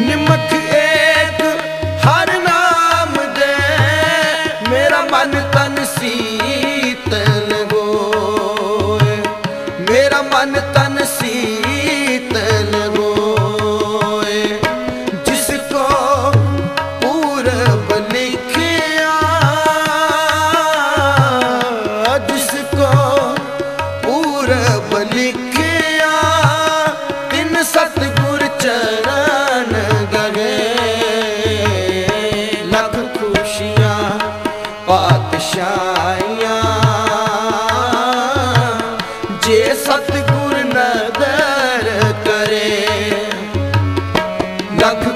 ਨਿਮਖ ਏਕ ਹਰ ਨਾਮ ਦੇ। ਮੇਰਾ ਮਨ ਤਨ ਸੀਤਲ ਹੋਏ। ਮੇਰਾ ਮਨ ਤਨ ਸੀਤਲ ਹੋਏ। ਜਿਸ ਕੋ ਪੂਰਬ ਲਿਖਿਆ, ਜਿਸ ਕੋ ਪੂਰਬ ਲਿਖਿਆ। ਪਾਤਸ਼ਾਹੀਆਂ ਜੇ ਸਤਗੁਰ ਨਦਰ ਕਰੇ ਲੱਖ